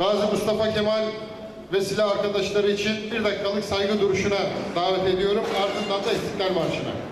Gazi Mustafa Kemal ve silah arkadaşları için bir dakikalık saygı duruşuna davet ediyorum. Ardından da İstiklal Marşı'na.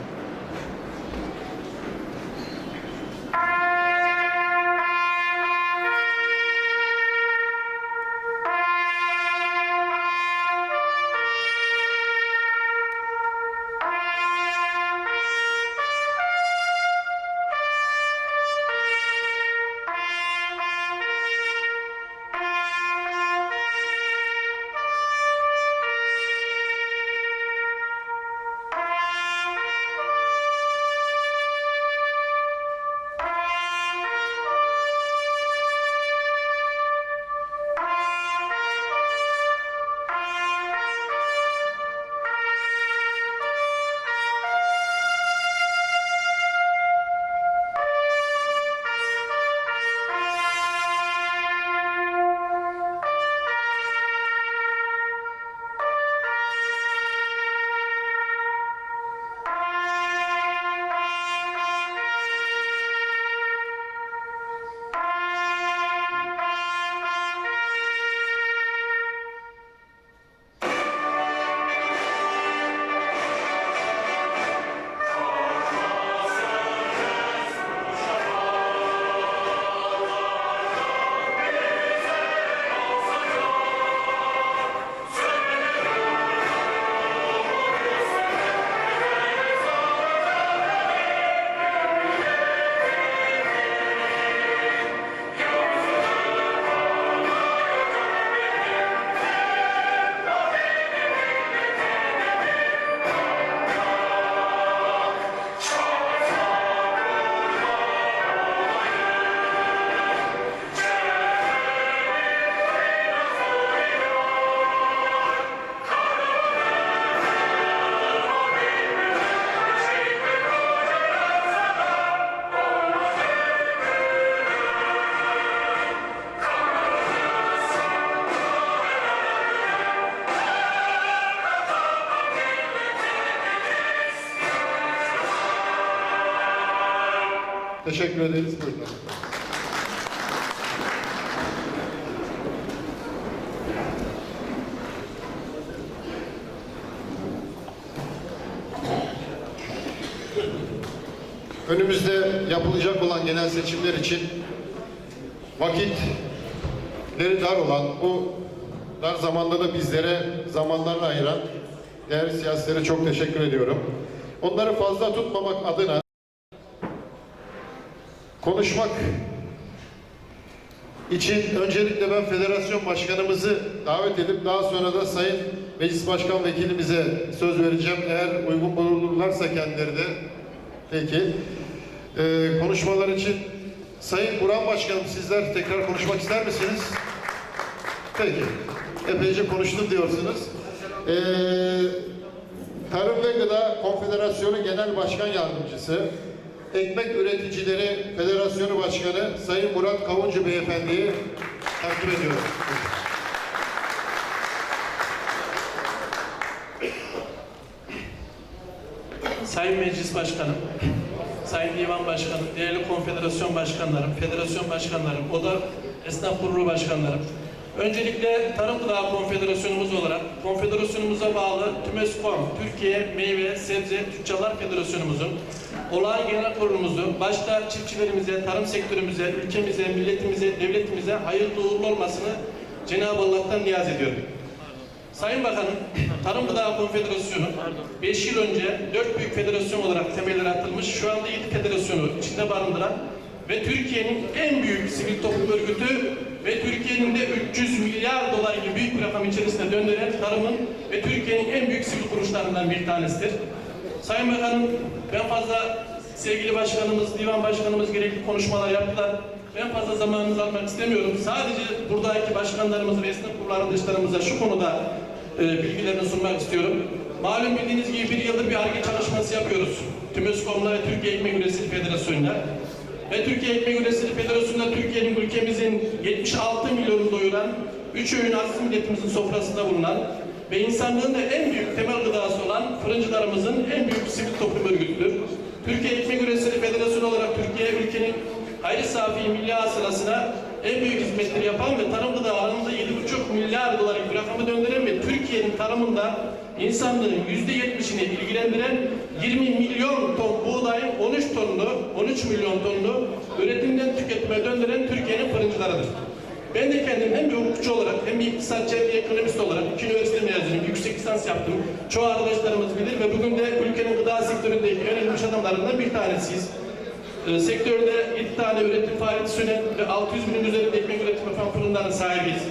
Teşekkür ederiz. Buyurun. Önümüzde yapılacak olan genel seçimler için vakitleri dar olan bu dar zamanda da bizlere zamanlarını ayıran değerli siyasilere çok teşekkür ediyorum. Onları fazla tutmamak adına konuşmak için öncelikle ben federasyon başkanımızı davet edip daha sonra da sayın meclis başkan vekilimize söz vereceğim. Eğer uygun bulunurlarsa kendileri de peki. Ee, konuşmalar için sayın Burhan başkanım sizler tekrar konuşmak ister misiniz? Peki. Epeyce konuştum diyorsunuz. Ee, Tarım ve Gıda Konfederasyonu Genel Başkan Yardımcısı, Ekmek Üreticileri Federasyonu Başkanı Sayın Murat Kavuncu Beyefendi'yi takdim ediyorum. Sayın Meclis Başkanım, Sayın Divan Başkanım, değerli konfederasyon başkanlarım, federasyon başkanlarım, oda esnaf kurulu başkanlarım. Öncelikle Tarım Gıda Konfederasyonumuz olarak konfederasyonumuza bağlı TÜMESKOM, Türkiye Meyve Sebze Tüccarlar Federasyonumuzun olağan genel kurulumuzu başta çiftçilerimize, tarım sektörümüze, ülkemize, milletimize, devletimize hayırlı uğurlu olmasını Cenab-ı Allah'tan niyaz ediyorum. Sayın Bakanım, Tarım Gıda Konfederasyonu 5 yıl önce 4 büyük federasyon olarak temelleri atılmış, şu anda 7 federasyonu içinde barındıran ve Türkiye'nin en büyük sivil toplum örgütü ve Türkiye'nin de 300 milyar dolar gibi büyük bir rakam içerisinde döndüren tarımın ve Türkiye'nin en büyük sivil kuruluşlarından bir tanesidir. Sayın Bakanım, ben fazla sevgili başkanımız, divan başkanımız gerekli konuşmalar yaptılar. Ben fazla zamanınızı almak istemiyorum. Sadece buradaki başkanlarımız ve esnaf kurulu arkadaşlarımıza şu konuda e, bilgilerini sunmak istiyorum. Malum bildiğiniz gibi bir yıldır bir ARGE çalışması yapıyoruz. TÜMÖSKOM'la ve Türkiye Ekmek Üreticileri Federasyonu'yla. Ve Türkiye Ekmek Üreticileri Federasyonu'nda Türkiye'nin ülkemizin 76 milyonu doyuran, 3 öğün aziz milletimizin sofrasında bulunan ve insanlığın da en büyük temel gıdası olan fırıncılarımızın en büyük sivil toplum örgütüdür. Türkiye Ekmek Üreticileri Federasyonu olarak Türkiye ülkenin hayri safi milli hasılasına en büyük hizmetleri yapan ve tarım gıda alanında 7,5 milyar dolarlık bir döndüren ve Türkiye'nin tarımında insanlığın %70'ini ilgilendiren 20 milyon ton buğdayın 13 tonunu, 13 milyon tonunu üretimden tüketime döndüren Türkiye'nin fırıncılarıdır. Ben de kendim hem bir hukukçu olarak hem bir iktisatçı ekonomist olarak iki üniversite mezunuyum, yüksek lisans yaptım. Çoğu arkadaşlarımız bilir ve bugün de ülkenin gıda sektöründeki en önemli adamlarından bir tanesiyiz. Ee, sektörde 7 tane üretim faaliyeti süren ve 600 binin üzerinde ekmek üretim yapan fırınların sahibiyiz.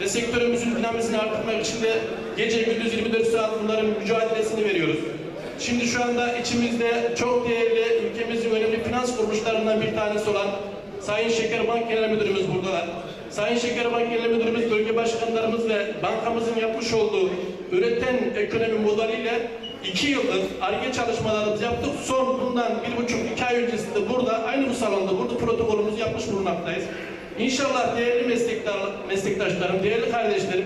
Ve sektörümüzün dinamizini arttırmak için de gece gündüz 24 saat bunların mücadelesini veriyoruz. Şimdi şu anda içimizde çok değerli ülkemizin önemli finans kuruluşlarından bir tanesi olan Sayın Şekerbank Genel Müdürümüz buradalar. Sayın Şekerbank Genel Müdürümüz, başkanlarımız ve bankamızın yapmış olduğu üreten ekonomi modeliyle iki yıldır ARGE çalışmalarımızı yaptık. Son bundan bir buçuk iki ay öncesinde burada aynı bu salonda burada protokolümüzü yapmış bulunmaktayız. İnşallah değerli meslektar, meslektaşlarım, değerli kardeşlerim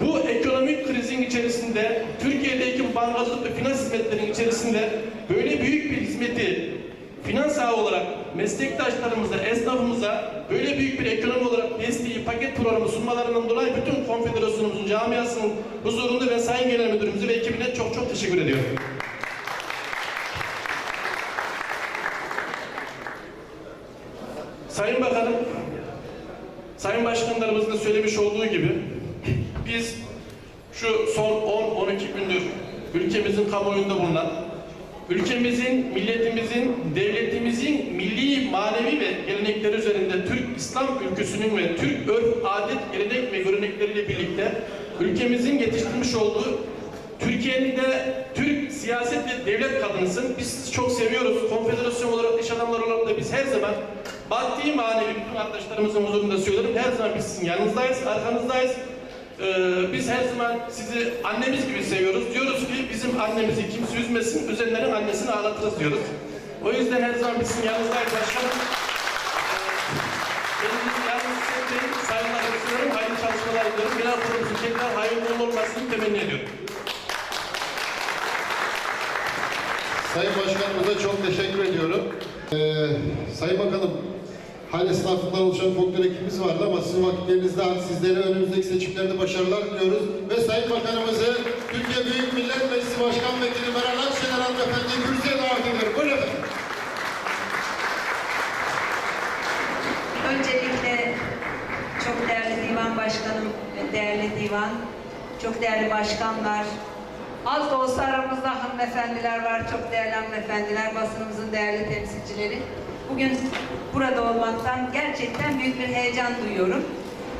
bu ekonomik krizin içerisinde Türkiye'deki bankacılık ve finans hizmetlerinin içerisinde böyle büyük bir hizmeti finans ağı olarak meslektaşlarımıza, esnafımıza böyle büyük bir ekonomi olarak desteği, paket programı sunmalarından dolayı bütün konfederasyonumuzun, camiasının huzurunda ve Sayın Genel Müdürümüze ve ekibine çok çok teşekkür ediyorum. Sayın Bakanım, Sayın Başkanlarımızın da söylemiş olduğu gibi biz şu son 10-12 gündür ülkemizin kamuoyunda bulunan, ülkemizin, milletimizin, devletimizin milli, manevi ve gelenekleri üzerinde İslam ülküsünün ve Türk örf, adet, gelenek ve görenekleriyle birlikte ülkemizin yetiştirmiş olduğu Türkiye'nin de Türk siyaset ve devlet kadınısın. Biz sizi çok seviyoruz. Konfederasyon olarak, iş adamları olarak da biz her zaman maddi manevi bütün arkadaşlarımızın huzurunda söylüyorum. Her zaman biz sizin yanınızdayız, arkanızdayız. Ee, biz her zaman sizi annemiz gibi seviyoruz. Diyoruz ki bizim annemizi kimse üzmesin, üzenlerin annesini ağlatırız diyoruz. O yüzden her zaman biz sizin yanınızdayız tekrar hayırlı olmasını temenni ediyorum. Sayın Başkanımıza çok teşekkür ediyorum. Ee, Sayın Bakanım, hal esnafından oluşan folklor ekibimiz vardı ama sizin vakitleriniz daha sizlere önümüzdeki seçimlerde başarılar diliyoruz. Ve Sayın Bakanımızı Türkiye Büyük Millet Meclisi Başkan Vekili Meral Akşener hanımefendiyi kürsüye davet ediyorum. Buyurun efendim. Öncelikle çok değerli divan başkanım ve değerli divan, çok değerli başkanlar, az da olsa aramızda hanımefendiler var, çok değerli hanımefendiler, basınımızın değerli temsilcileri. Bugün burada olmaktan gerçekten büyük bir heyecan duyuyorum.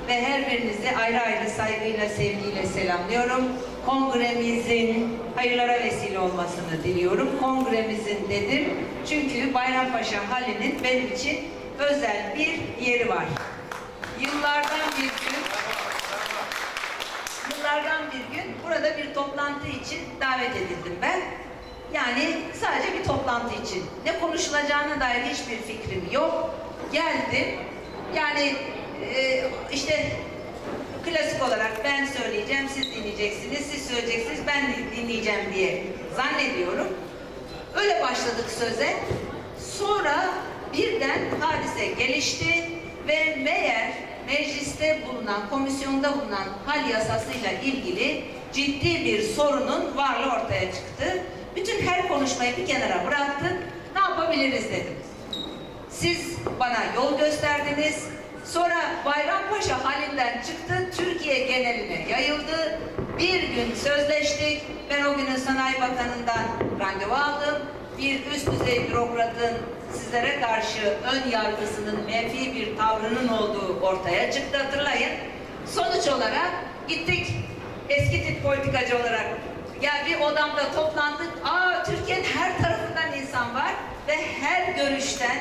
Ve her birinizi ayrı ayrı saygıyla, sevgiyle selamlıyorum. Kongremizin hayırlara vesile olmasını diliyorum. Kongremizin dedim. Çünkü Bayrampaşa Hali'nin benim için özel bir yeri var. Yıllardan bir gün Yıllardan bir gün burada bir toplantı için davet edildim ben. Yani sadece bir toplantı için. Ne konuşulacağına dair hiçbir fikrim yok. Geldim. Yani e, işte klasik olarak ben söyleyeceğim, siz dinleyeceksiniz, siz söyleyeceksiniz, ben dinleyeceğim diye zannediyorum. Öyle başladık söze. Sonra birden hadise gelişti ve meğer mecliste bulunan, komisyonda bulunan hal yasasıyla ilgili ciddi bir sorunun varlığı ortaya çıktı. Bütün her konuşmayı bir kenara bıraktık. Ne yapabiliriz dedim. Siz bana yol gösterdiniz. Sonra Bayrampaşa halinden çıktı, Türkiye geneline yayıldı. Bir gün sözleştik. Ben o günün Sanayi Bakanı'ndan randevu aldım. Bir üst düzey bürokratın sizlere karşı ön yargısının menfi bir tavrının olduğu ortaya çıktı hatırlayın. Sonuç olarak gittik eski tip politikacı olarak ya bir odamda toplandık. Aa Türkiye'nin her tarafından insan var ve her görüşten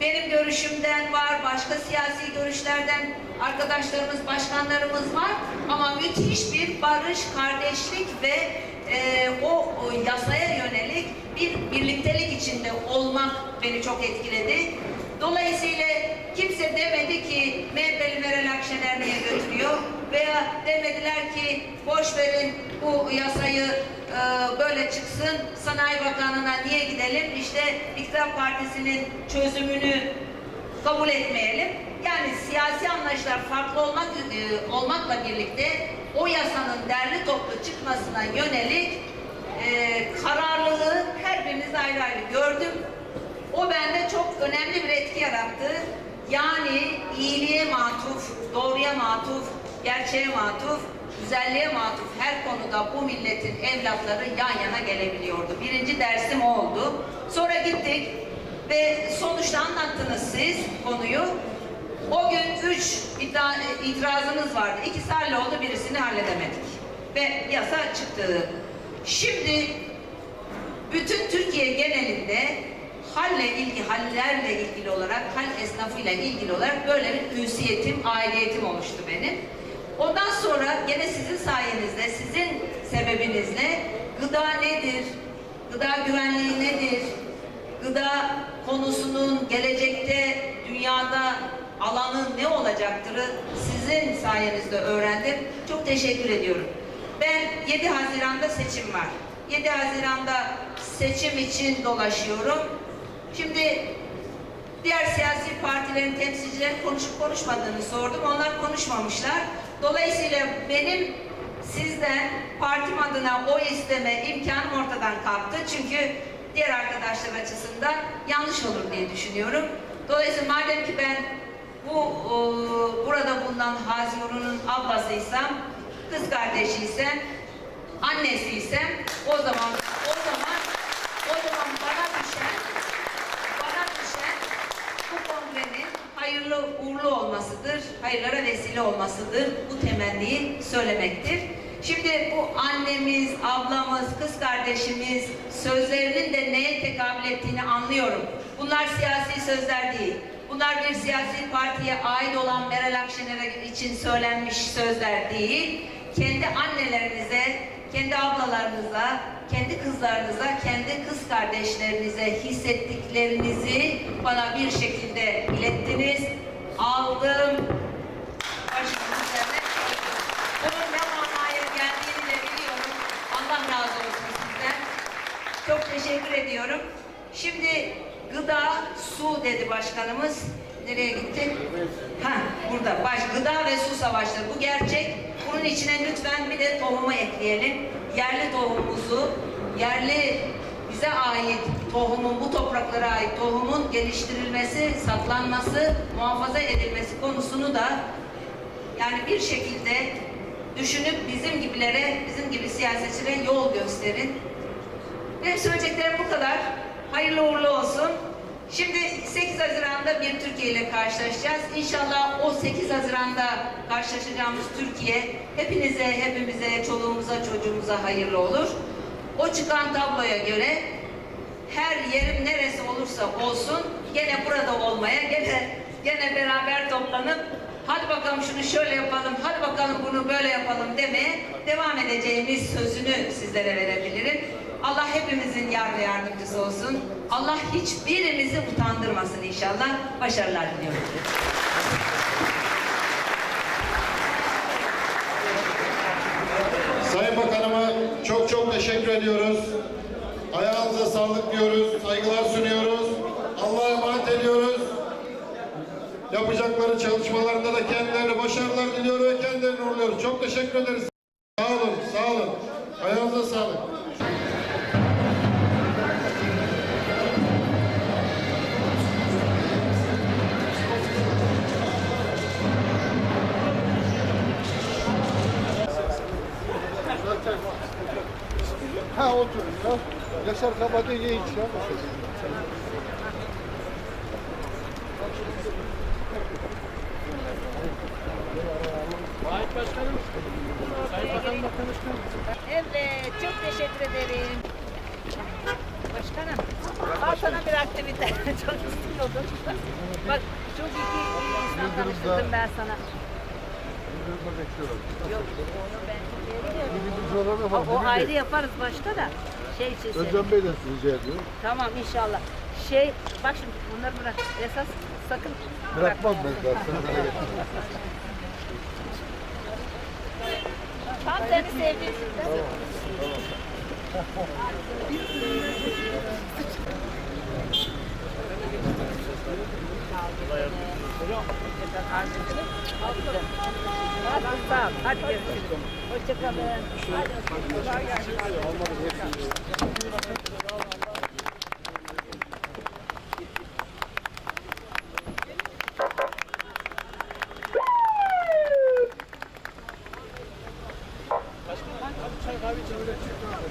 benim görüşümden var, başka siyasi görüşlerden arkadaşlarımız, başkanlarımız var. Ama müthiş bir barış, kardeşlik ve e, o, o yasaya yönelik olmak beni çok etkiledi. Dolayısıyla kimse demedi ki MHP'li Meral Akşener niye götürüyor veya demediler ki boş verin bu yasayı e, böyle çıksın Sanayi Bakanı'na niye gidelim işte İktidar Partisi'nin çözümünü kabul etmeyelim. Yani siyasi anlayışlar farklı olmak e, olmakla birlikte o yasanın derli toplu çıkmasına yönelik e, kararlılığı ayrı gördüm. O bende çok önemli bir etki yarattı. Yani iyiliğe matuf, doğruya matuf, gerçeğe matuf, güzelliğe matuf her konuda bu milletin evlatları yan yana gelebiliyordu. Birinci dersim o oldu. Sonra gittik ve sonuçta anlattınız siz konuyu. O gün üç itirazımız vardı. İkisi halloldu, birisini halledemedik. Ve yasa çıktı. Şimdi bütün Türkiye genelinde halle ilgili, hallerle ilgili olarak, hal esnafıyla ilgili olarak böyle bir ünsiyetim, aidiyetim oluştu benim. Ondan sonra gene sizin sayenizde, sizin sebebinizle gıda nedir, gıda güvenliği nedir, gıda konusunun gelecekte dünyada alanı ne olacaktırı sizin sayenizde öğrendim. Çok teşekkür ediyorum. Ben 7 Haziran'da seçim var. 7 Haziran'da seçim için dolaşıyorum. Şimdi diğer siyasi partilerin temsilcileri konuşup konuşmadığını sordum. Onlar konuşmamışlar. Dolayısıyla benim sizden partim adına oy isteme imkanım ortadan kalktı. Çünkü diğer arkadaşlar açısından yanlış olur diye düşünüyorum. Dolayısıyla madem ki ben bu o, burada bulunan Haziru'nun ablasıysam, kız kardeşiysem, annesiysem o zaman o zaman o zaman bana düşen bana düşen bu kongrenin hayırlı uğurlu olmasıdır, hayırlara vesile olmasıdır. Bu temenniyi söylemektir. Şimdi bu annemiz, ablamız, kız kardeşimiz sözlerinin de neye tekabül ettiğini anlıyorum. Bunlar siyasi sözler değil. Bunlar bir siyasi partiye ait olan Meral Akşener için söylenmiş sözler değil. Kendi annelerinize, kendi ablalarınıza, kendi kızlarınıza, kendi kız kardeşlerinize hissettiklerinizi bana bir şekilde ilettiniz. Aldım. Başımın üzerine. Bunun ne manaya geldiğini de biliyorum. Allah razı olsun sizden. Çok teşekkür ediyorum. Şimdi gıda, su dedi başkanımız. Nereye gitti? Ha, burada. Baş, gıda ve su savaşları. Bu gerçek. Bunun içine lütfen bir de tohumu ekleyelim. Yerli tohumumuzu, yerli bize ait tohumun, bu topraklara ait tohumun geliştirilmesi, saklanması, muhafaza edilmesi konusunu da yani bir şekilde düşünüp bizim gibilere, bizim gibi siyasetçilere yol gösterin. Benim söyleyeceklerim bu kadar. Hayırlı uğurlu olsun. Şimdi 8 Haziran'da bir Türkiye ile karşılaşacağız. İnşallah o 8 Haziran'da karşılaşacağımız Türkiye hepinize, hepimize, çoluğumuza, çocuğumuza hayırlı olur. O çıkan tabloya göre her yerim neresi olursa olsun gene burada olmaya, gene gene beraber toplanıp hadi bakalım şunu şöyle yapalım, hadi bakalım bunu böyle yapalım demeye devam edeceğimiz sözünü sizlere verebilirim. Allah hepimizin yar ve yardımcısı olsun. Allah hiçbirimizi utandırmasın inşallah. Başarılar diliyorum. Sayın Bakanıma çok çok teşekkür ediyoruz. Ayağınıza sağlık diyoruz, saygılar sunuyoruz. Allah'a emanet ediyoruz. Yapacakları çalışmalarında da kendilerine başarılar diliyor ve kendilerini uğurluyoruz. Çok teşekkür ederiz. Ha otur. Ya. Yaşar Kabadayı hiç ya. Evet, çok teşekkür ederim. Başkanım, al sana bir aktivite. çok istiyordum. Bak, çok iyi iyi insan tanıştırdım ben sana. Yok, onu ben gidiyorum. Biz O, ayrı yaparız başta da. Şey için. Özcan Bey'den rica ediyorum. Tamam inşallah. Şey, bak şimdi bunları bırak. Esas sakın Bırakmam bırakma. ben zaten. Tam seni. Hoşçakalın. Arzu ederim. Hadi sağ ol. Hadi görüşürüz. Hoşçakalın. Hadi hoşçakalın.